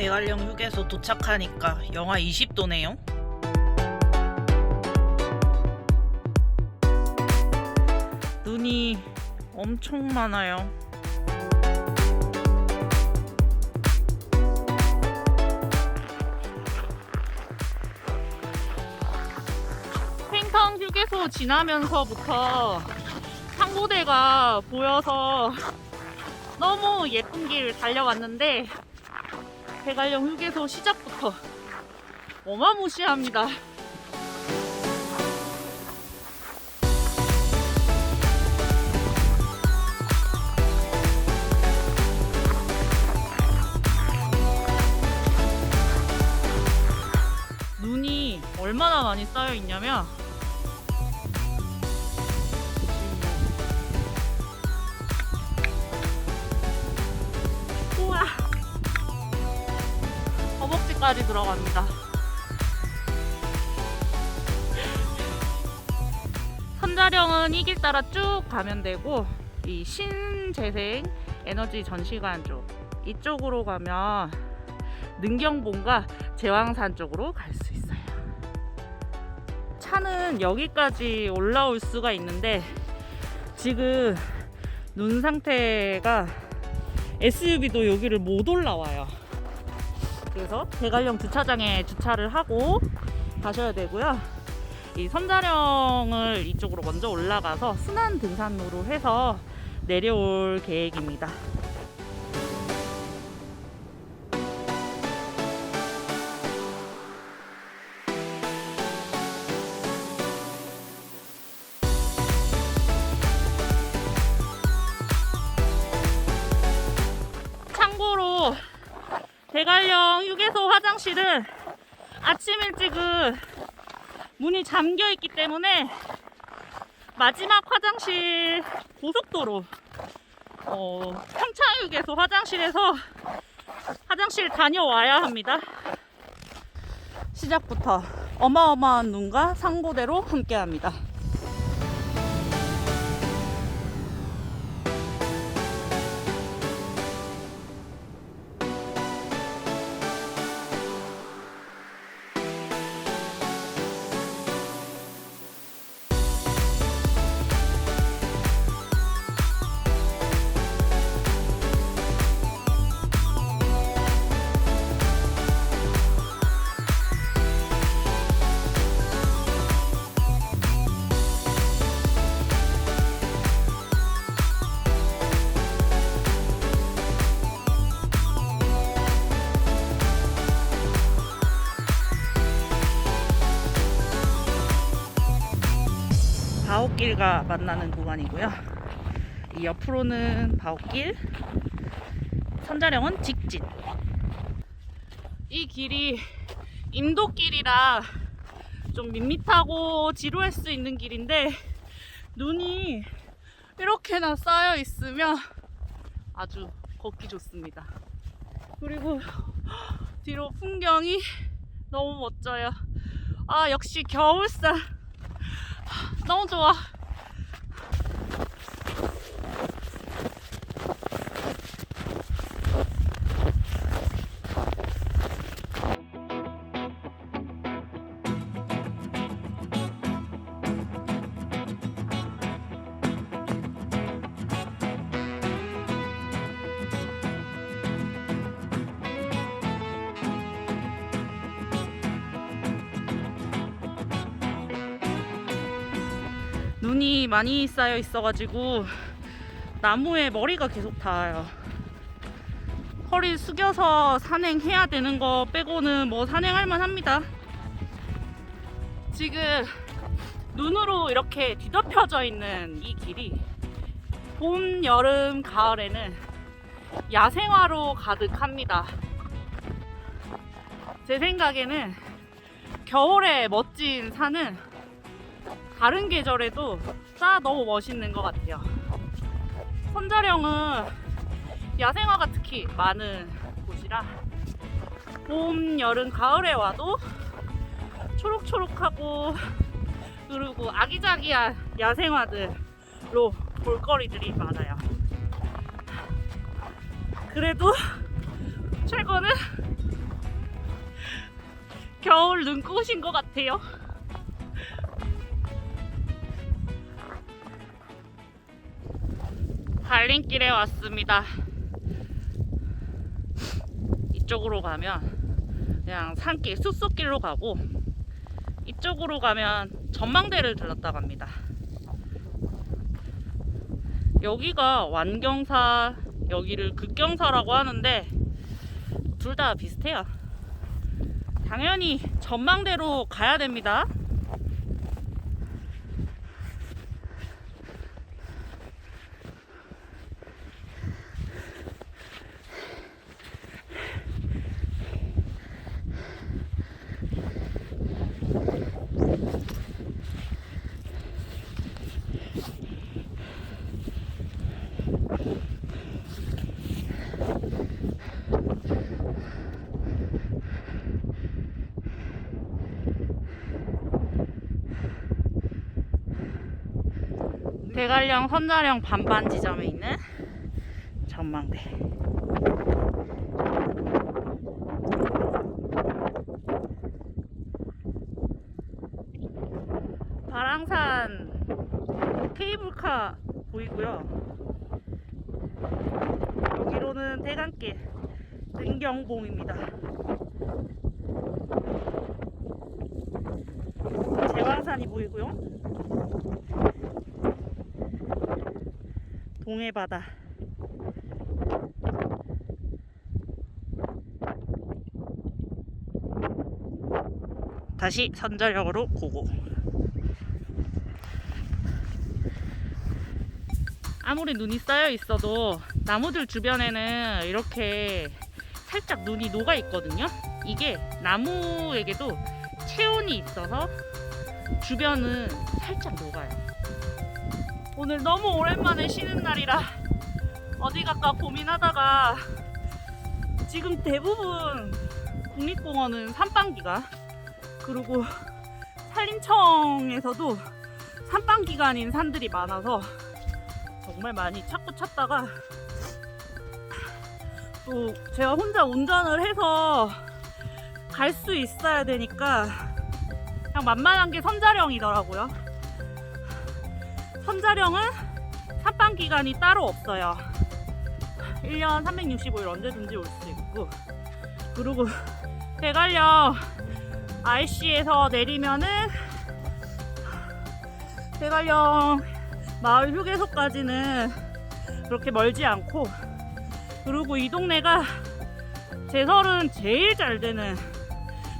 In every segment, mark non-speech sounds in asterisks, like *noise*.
대관령 휴게소 도착하니까 영하 20도네요. 눈이 엄청 많아요. 팽성 휴게소 지나면서부터 상고대가 보여서 너무 예쁜 길 달려왔는데 대관령 휴게소 시작부터 어마무시합니다. 눈이 얼마나 많이 쌓여 있냐면 허벅지까지 들어갑니다. 선자령은 이길 따라 쭉 가면 되고 이 신재생 에너지 전시관 쪽 이쪽으로 가면 능경봉과 제왕산 쪽으로 갈 수 있어요. 차는 여기까지 올라올 수가 있는데 지금 눈 상태가 SUV도 여기를 못 올라와요. 그래서 대관령 주차장에 주차를 하고 가셔야 되고요. 이 선자령을 이쪽으로 먼저 올라가서 순환 등산로로 해서 내려올 계획입니다. 화장실은 아침 일찍은 문이 잠겨 있기 때문에 마지막 화장실 고속도로 어, 3차 휴게소 화장실에서 화장실 다녀와야 합니다. 시작부터 어마어마한 눈과 상고대로 함께합니다. 바옥길과 만나는 구간이고요. 이 옆으로는 바옥길, 선자령은 직진. 이 길이 임도길이라 좀 밋밋하고 지루할 수 있는 길인데 눈이 이렇게나 쌓여 있으면 아주 걷기 좋습니다. 그리고 뒤로 풍경이 너무 멋져요. 아, 역시 겨울산. 너무 좋아. 눈이 많이 쌓여 있어가지고 나무에 머리가 계속 닿아요. 허리 숙여서 산행해야 되는 거 빼고는 뭐 산행할 만합니다. 지금 눈으로 이렇게 뒤덮여져 있는 이 길이 봄, 여름, 가을에는 야생화로 가득합니다. 제 생각에는 겨울에 멋진 산은 다른 계절에도 다 너무 멋있는 것 같아요. 선자령은 야생화가 특히 많은 곳이라 봄, 여름, 가을에 와도 초록초록하고 그리고 아기자기한 야생화들로 볼거리들이 많아요. 그래도 최고는 겨울 눈꽃인 것 같아요. 갈림길에 왔습니다. 이쪽으로 가면 그냥 산길 숲속길로 가고 이쪽으로 가면 전망대를 들렀다 갑니다. 여기가 완경사, 여기를 극경사라고 하는데 둘 다 비슷해요. 당연히 전망대로 가야 됩니다. 대관령 선자령 반반 지점에 있는 전망대. 바랑산 케이블카 보이고요. 여기로는 대강길 능경봉입니다. 제왕산이 보이고요. 동해 바다. 다시 선자령으로 고고. 아무리 눈이 쌓여 있어도 나무들 주변에는 이렇게 살짝 눈이 녹아 있거든요. 이게 나무에게도 체온이 있어서 주변은 살짝 녹아요 오늘 너무 오랜만에 쉬는 날이라 어디 갈까 고민하다가 지금 대부분 국립공원은 산방기가 그리고 산림청에서도 산방기가 아닌 산들이 많아서 정말 많이 찾고 찾다가 또 제가 혼자 운전을 해서 갈 수 있어야 되니까 그냥 만만한 게 선자령이더라고요. 선자령은 산방 기간이 따로 없어요. 1년 365일 언제든지 올 수 있고 그리고 대관령 IC에서 내리면은 대관령 마을 휴게소까지는 그렇게 멀지 않고 그리고 이 동네가 제설은 제일 잘 되는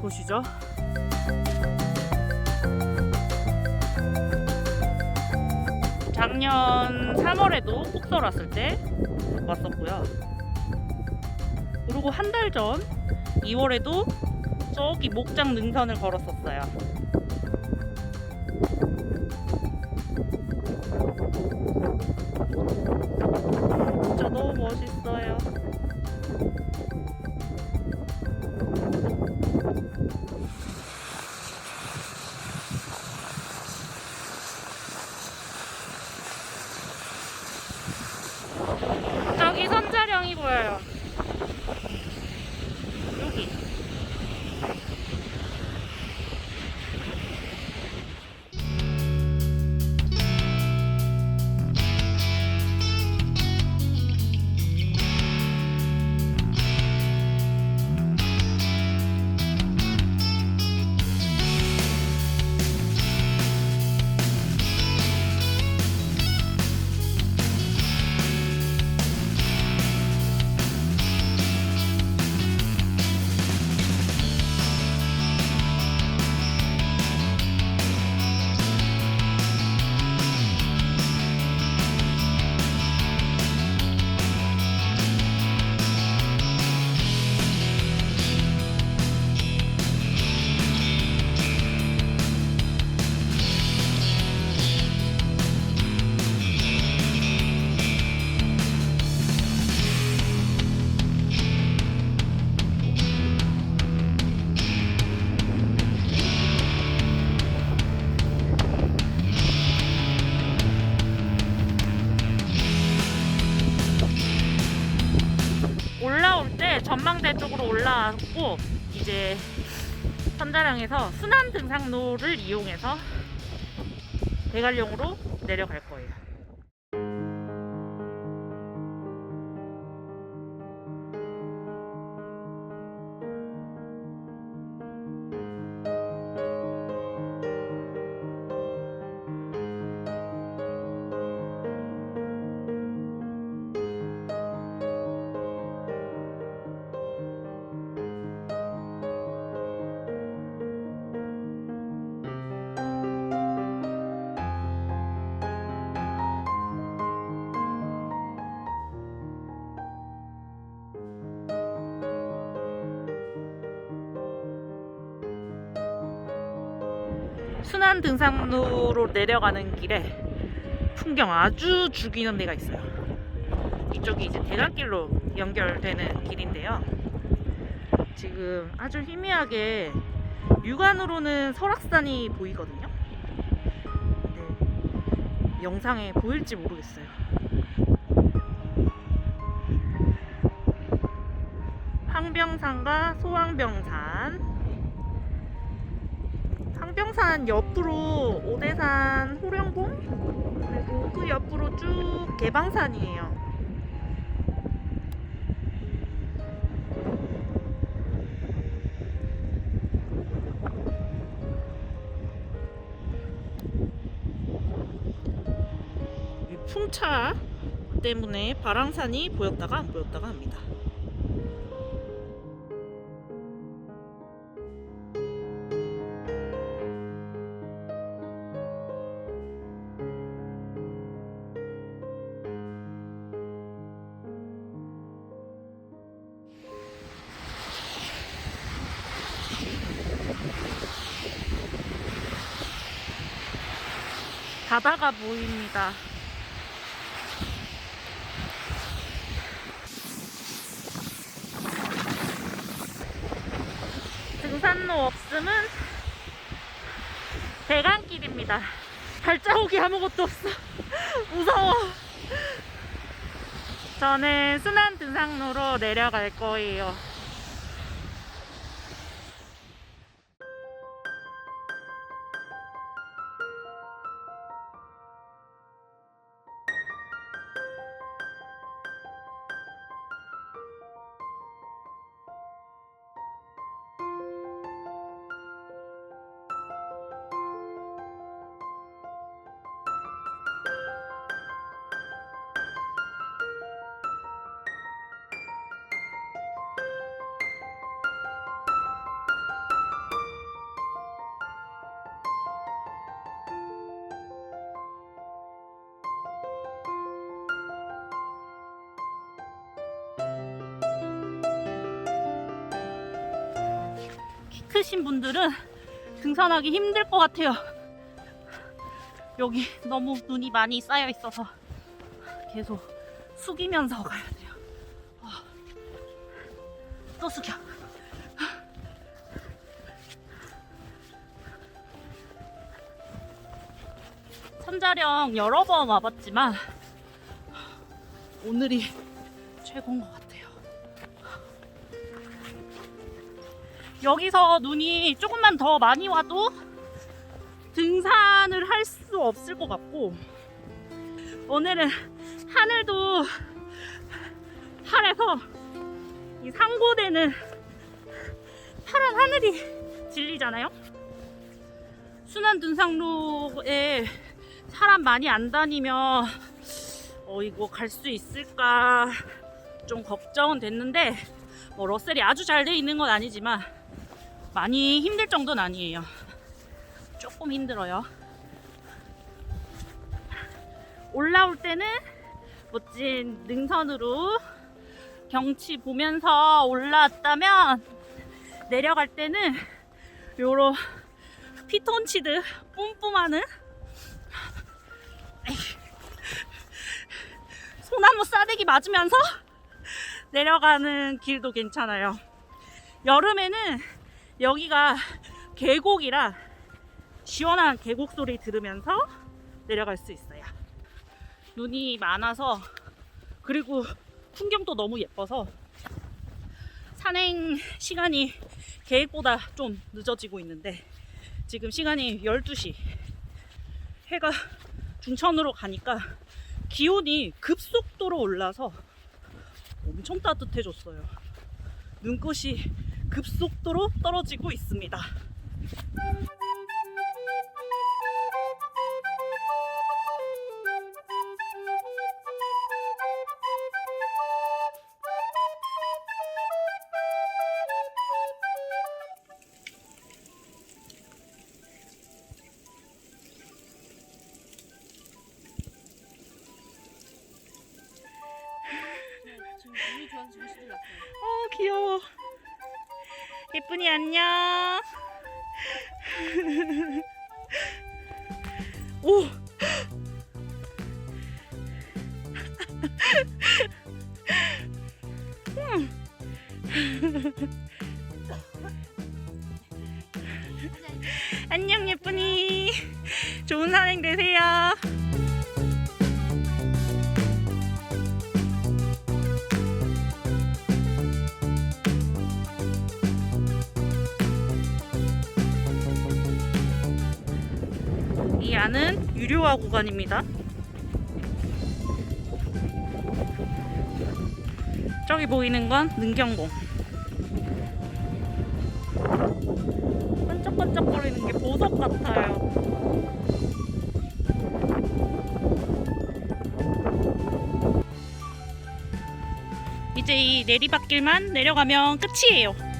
곳이죠. 작년 3월에도 폭설 왔을 때 왔었고요. 그리고 한 달 전 2월에도 저기 목장 능선을 걸었었어요. 진짜 너무 멋있어요. 올라왔고 이제 선자령에서 순환 등산로를 이용해서 대관령으로 내려갈 거예요. 순환 등산로로 내려가는 길에 풍경 아주 죽이는 데가 있어요. 이쪽이 이제 대간길로 연결되는 길인데요. 지금 아주 희미하게 육안으로는 설악산이 보이거든요. 근데 영상에 보일지 모르겠어요. 황병산과 소황병산 황병산 옆으로 오대산 호령봉 그리고 그 옆으로 쭉 개방산이에요. 이 풍차 때문에 바랑산이 보였다가 안 보였다가 합니다. 바다가 보입니다. 등산로 없음은 대강길입니다. 발자국이 아무것도 없어. *laughs* 무서워. 저는 순환 등산로로 내려갈 거예요. 키 크신 분들은 등산하기 힘들 것 같아요. 여기 너무 눈이 많이 쌓여 있어서 계속 숙이면서 가야 돼요. 아, 또 숙여. 천자령 여러 번 와봤지만 오늘이 최고인 것 같아요. 여기서 눈이 조금만 더 많이 와도 등산을 할 수 없을 것 같고 오늘은 하늘도 파래서 이 상고대는 파란 하늘이 질리잖아요. 순환 등산로에 사람 많이 안 다니면 어 이거 갈 수 있을까 좀 걱정은 됐는데 뭐 러셀이 아주 잘 돼 있는 건 아니지만 많이 힘들 정도는 아니에요. 조금 힘들어요. 올라올 때는 멋진 능선으로 경치 보면서 올라왔다면 내려갈 때는 요런 피톤치드 뿜뿜하는 소나무 싸대기 맞으면서 내려가는 길도 괜찮아요. 여름에는 여기가 *laughs* 계곡이라 시원한 계곡 소리 들으면서 내려갈 수 있어요. 눈이 많아서 그리고 풍경도 너무 예뻐서 산행 시간이 계획보다 좀 늦어지고 있는데 지금 시간이 12시. 해가 중천으로 가니까 기온이 급속도로 올라서 엄청 따뜻해졌어요. 눈꽃이 급속도로 떨어지고 있습니다. 예쁜이 안녕. *laughs* 오. *laughs* *laughs* 안녕 예쁜이. 좋은 산행 되세요. 이 안은 유료화 구간입니다. 저기 보이는 건 능경봉. 반짝반짝거리는 게 보석 같아요. 이제 이 내리막길만 내려가면 끝이에요.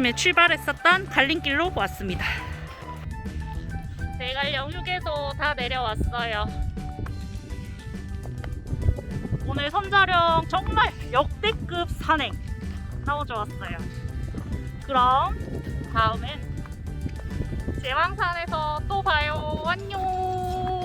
아침에 출발했었던 갈림길로 왔습니다. 대관령 휴게소 다 내려왔어요. 오늘 선자령 정말 역대급 산행 하고 좋았어요. 그럼 다음엔 제왕산에서 또 봐요. 안녕.